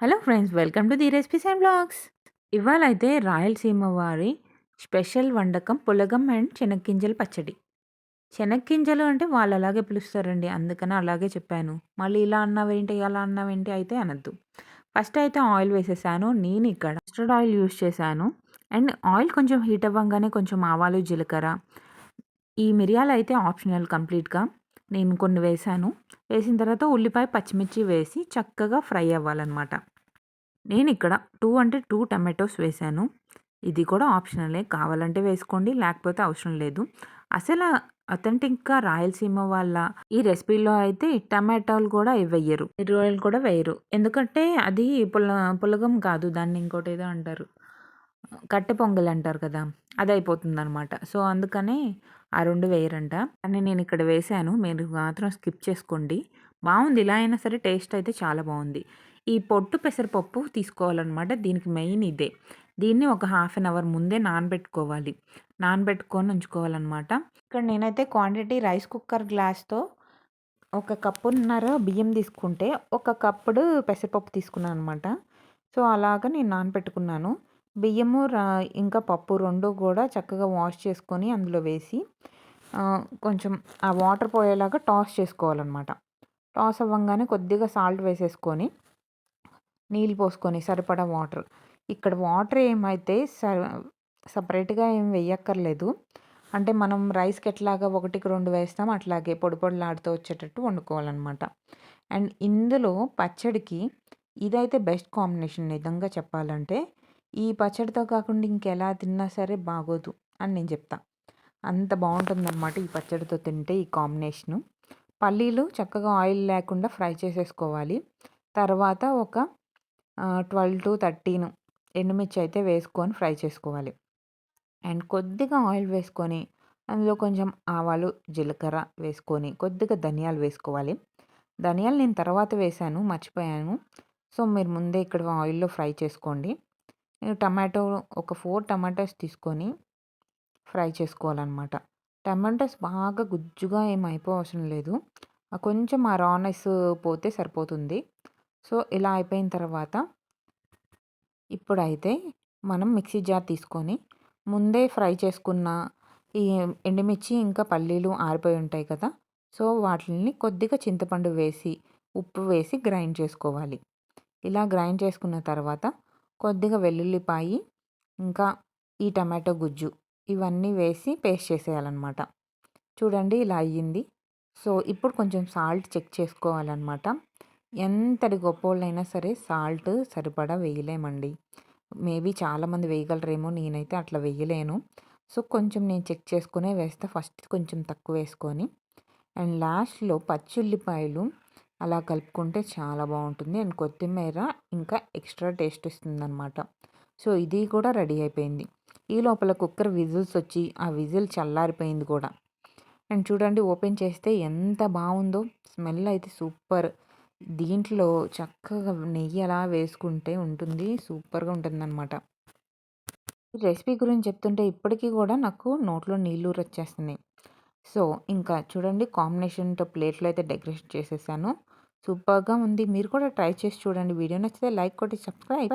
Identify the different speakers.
Speaker 1: Hello friends welcome to the recipes and blogs ఇవాళ అయితే రాయలసీమ వారి స్పెషల్ వంటకం పులగం అండ్ చెనక్కింజల పచ్చడి. చెనక్కింజలు అంటే వాళ్ళు అలాగే పిలుస్తారండి అందుకని అలాగే చెప్పాను. మళ్ళీ ఇలా అన్నావేంటి అలా అన్నావేంటి అయితే అనద్దు. ఫస్ట్ అయితే ఆయిల్ వేసేసాను నేను ఇక్కడ మస్టర్డ్ ఆయిల్ యూస్ చేశాను. అండ్ ఆయిల్ కొంచెం హీట్ అవ్వగానే కొంచెం ఆవాలు జీలకర్ర. ఈ మిరియాలు అయితే ఆప్షనల్ కంప్లీట్గా. నేను కొన్ని వేసాను వేసిన తర్వాత ఉల్లిపాయ పచ్చిమిర్చి వేసి చక్కగా ఫ్రై అవ్వాలన్నమాట. నేను ఇక్కడ టూ అంటే టూ టమాటోస్ వేసాను ఇది కూడా ఆప్షనలే. కావాలంటే వేసుకోండి లేకపోతే అవసరం లేదు. అసలు అథెంటిక్గా రాయలసీమ వాళ్ళ ఈ రెసిపీలో అయితే టమాటాలు కూడా వేయరు. ఎర్రలు కూడా వేయరు. ఎందుకంటే అది పుల పులగం కాదు దాన్ని ఇంకోటి ఏదో అంటారు. కట్టె పొంగల్ అంటారు కదా అది అయిపోతుంది అనమాట సో అందుకనే ఆ రెండు వేయరంట. కానీ నేను ఇక్కడ వేసాను మీరు మాత్రం స్కిప్ చేసుకోండి. బాగుంది. ఇలా అయినా సరే టేస్ట్ అయితే చాలా బాగుంది. ఈ పొట్టు పెసరపప్పు తీసుకోవాలన్నమాట. దీనికి మెయిన్ ఇదే. దీన్ని ఒక హాఫ్ అన్ అవర్ ముందే నానబెట్టుకోవాలి. నానబెట్టుకొని ఉంచుకోవాలన్నమాట. ఇక్కడ నేనైతే క్వాంటిటీ రైస్ కుక్కర్ గ్లాస్తో ఒక కప్పున్నర బియ్యం తీసుకుంటే ఒక కప్పుడు పెసరపప్పు తీసుకున్నాను అనమాట సో అలాగా నేను నానబెట్టుకున్నాను. బియ్యము రా ఇంకా పప్పు రెండు కూడా చక్కగా వాష్ చేసుకొని అందులో వేసి కొంచెం ఆ వాటర్ పోయేలాగా టాస్ చేసుకోవాలన్నమాట. టాస్ అవ్వగానే కొద్దిగా సాల్ట్ వేసేసుకొని నీళ్ళు పోసుకొని సరిపడా వాటర్. ఇక్కడ వాటర్ ఏమైతే సపరేట్గా ఏం వేయక్కర్లేదు అంటే మనం రైస్కి ఎట్లాగా ఒకటికి రెండు వేస్తాం అట్లాగే పొడి పొడిలాడుతూ వచ్చేటట్టు వండుకోవాలన్నమాట. అండ్ ఇందులో పచ్చడికి ఇదైతే బెస్ట్ కాంబినేషన్ నిజంగా చెప్పాలంటే ఈ పచ్చడితో కాకుండా ఇంకెలా తిన్నా సరే బాగోదు అని నేను చెప్తా. అంత బాగుంటుందన్నమాట ఈ పచ్చడితో తింటే ఈ కాంబినేషను. పల్లీలు చక్కగా ఆయిల్ లేకుండా ఫ్రై చేసేసుకోవాలి. తర్వాత ఒక ట్వెల్వ్ టు థర్టీన్ ఎండుమిర్చి అయితే వేసుకొని ఫ్రై చేసుకోవాలి. అండ్ కొద్దిగా ఆయిల్ వేసుకొని అందులో కొంచెం ఆవాలు జీలకర్ర వేసుకొని కొద్దిగా ధనియాలు వేసుకోవాలి. ధనియాలు నేను తర్వాత వేసాను మర్చిపోయాను. సో మీరు ముందే ఇక్కడ ఆయిల్లో ఫ్రై చేసుకోండి. నేను టమాటో ఒక ఫోర్ టమాటోస్ తీసుకొని ఫ్రై చేసుకోవాలన్నమాట. టమాటోస్ బాగా గుజ్జుగా ఏం అయిపోవసరం లేదు. కొంచెం ఆ రానెస్ పోతే సరిపోతుంది. సో ఇలా అయిపోయిన తర్వాత ఇప్పుడైతే మనం మిక్సీ జార్ తీసుకొని ముందే ఫ్రై చేసుకున్న ఈ ఎండుమిర్చి ఇంకా పల్లీలు ఆరిపోయి ఉంటాయి కదా! సో వాటిని కొద్దిగా చింతపండు వేసి ఉప్పు వేసి గ్రైండ్ చేసుకోవాలి. ఇలా గ్రైండ్ చేసుకున్న తర్వాత కొద్దిగా వెల్లుల్లిపాయి ఇంకా ఈ టమాటో గుజ్జు ఇవన్నీ వేసి పేస్ట్ చేసేయాలన్నమాట. చూడండి ఇలా అయ్యింది. సో ఇప్పుడు కొంచెం సాల్ట్ చెక్ చేసుకోవాలన్నమాట. ఎంతటి గొప్పోళ్ళైనా సరే సాల్ట్ సరిపడా వేయలేమండి. మేబీ చాలామంది వేయగలరేమో నేనైతే అట్లా వేయలేను. సో కొంచెం నేను చెక్ చేసుకునే వేస్తే. ఫస్ట్ కొంచెం తక్కువ వేసుకొని అండ్ లాస్ట్లో పచ్చిల్లిపాయలు అలా కలుపుకుంటే చాలా బాగుంటుంది. అండ్ కొత్తిమీర ఇంకా ఎక్స్ట్రా టేస్ట్ ఇస్తుంది అనమాట సో ఇది కూడా రెడీ అయిపోయింది. ఈ లోపల కుక్కర్ విజిల్స్ వచ్చి ఆ విజిల్ చల్లారిపోయింది కూడా. అండ్ చూడండి ఓపెన్ చేస్తే ఎంత బాగుందో స్మెల్ అయితే సూపర్. దీంట్లో చక్కగా నెయ్యి అలా వేసుకుంటే ఉంటుంది సూపర్గా ఉంటుందన్నమాట. ఈ రెసిపీ గురించి చెప్తుంటే ఇప్పటికీ కూడా నాకు నోట్లో నీళ్ళు వచ్చేస్తున్నాయి సో ఇంకా చూడండి కాంబినేషన్తో ప్లేట్లో అయితే డెకరేషన్ చేసేసాను. సూపర్గా ఉంది. మీరు కూడా ట్రై చేసి చూడండి. వీడియో నచ్చితే లైక్ కొట్టి సబ్స్క్రైబ్.